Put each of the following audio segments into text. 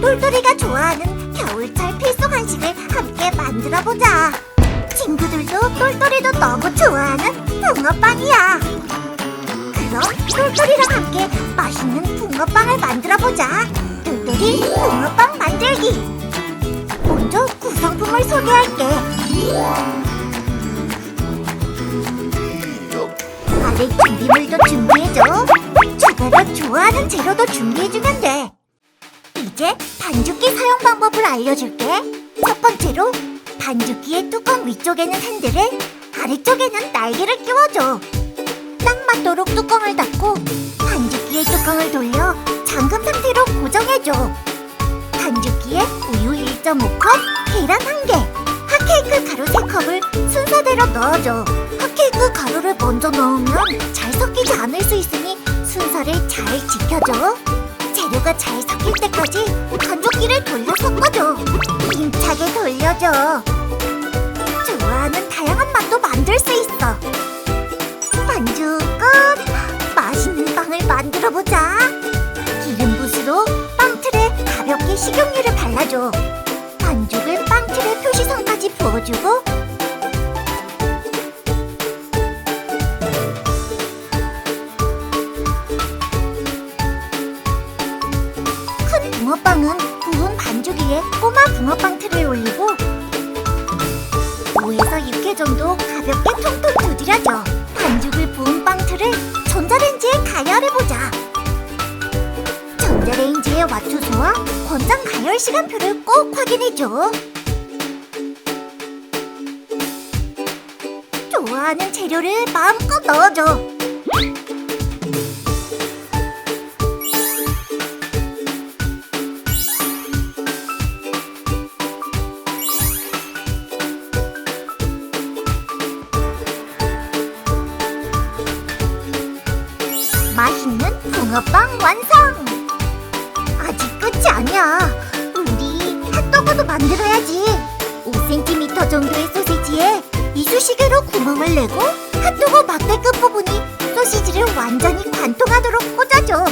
똘똘이가 좋아하는 겨울철 필수 간식을 함께 만들어 보자. 친구들도 똘똘이도 너무 좋아하는 붕어빵이야. 그럼 똘똘이랑 함께 맛있는 붕어빵을 만들어 보자. 똘똘이 붕어빵 만들기. 먼저 구성품을 소개할게. 아래 준비물도 준비해줘. 주가가 좋아하는 재료도 준비해주면 돼. 이제 반죽기 사용 방법을 알려줄게. 첫 번째로 반죽기의 뚜껑 위쪽에는 핸들을, 아래쪽에는 날개를 끼워줘. 딱 맞도록 뚜껑을 닫고 반죽기의 뚜껑을 돌려 잠금 상태로 고정해줘. 반죽기에 우유 1.5컵, 계란 1개, 핫케이크 가루 3컵을 순서대로 넣어줘. 핫케이크 가루를 먼저 넣으면 잘 섞이지 않을 수 있으니 순서를 잘 지켜줘. 재료가 잘 섞일 때까지 반죽기를 돌려 섞어줘. 힘차게 돌려줘. 좋아하는 다양한 맛도 만들 수 있어. 반죽 끝! 맛있는 빵을 만들어 보자. 기름 붓으로 빵틀에 가볍게 식용유를 발라줘. 반죽을 빵틀의 표시선까지 부어주고 붕어빵은 구운 반죽 위에 꼬마 붕어빵 틀을 올리고 5에서 6개 정도 가볍게 퉁퉁 두드려줘. 반죽을 부은 빵 틀을 전자레인지에 가열해보자. 전자레인지의 와투수와 권장 가열 시간표를 꼭 확인해줘. 좋아하는 재료를 마음껏 넣어줘. 맛있는 붕어빵 완성! 아직 끝이 아니야. 우리 핫도그도 만들어야지. 5cm 정도의 소시지에 이쑤시개로 구멍을 내고 핫도그 막대 끝부분이 소시지를 완전히 관통하도록 꽂아줘.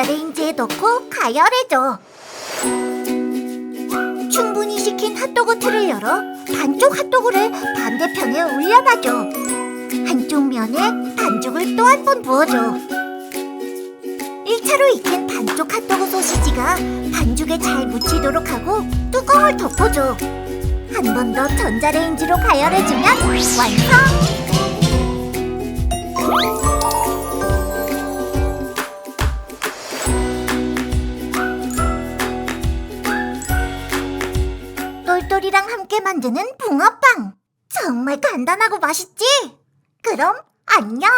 전자레인지에 넣고 가열해줘. 충분히 식힌 핫도그 틀을 열어 반쪽 핫도그를 반대편에 올려봐줘. 한쪽 면에 반죽을 또 한 번 부어줘. 1차로 익힌 반쪽 핫도그 소시지가 반죽에 잘 묻히도록 하고 뚜껑을 덮어줘. 한 번 더 전자레인지로 가열해주면 완성! 똘똘이랑 함께 만드는 붕어빵! 정말 간단하고 맛있지? 그럼 안녕!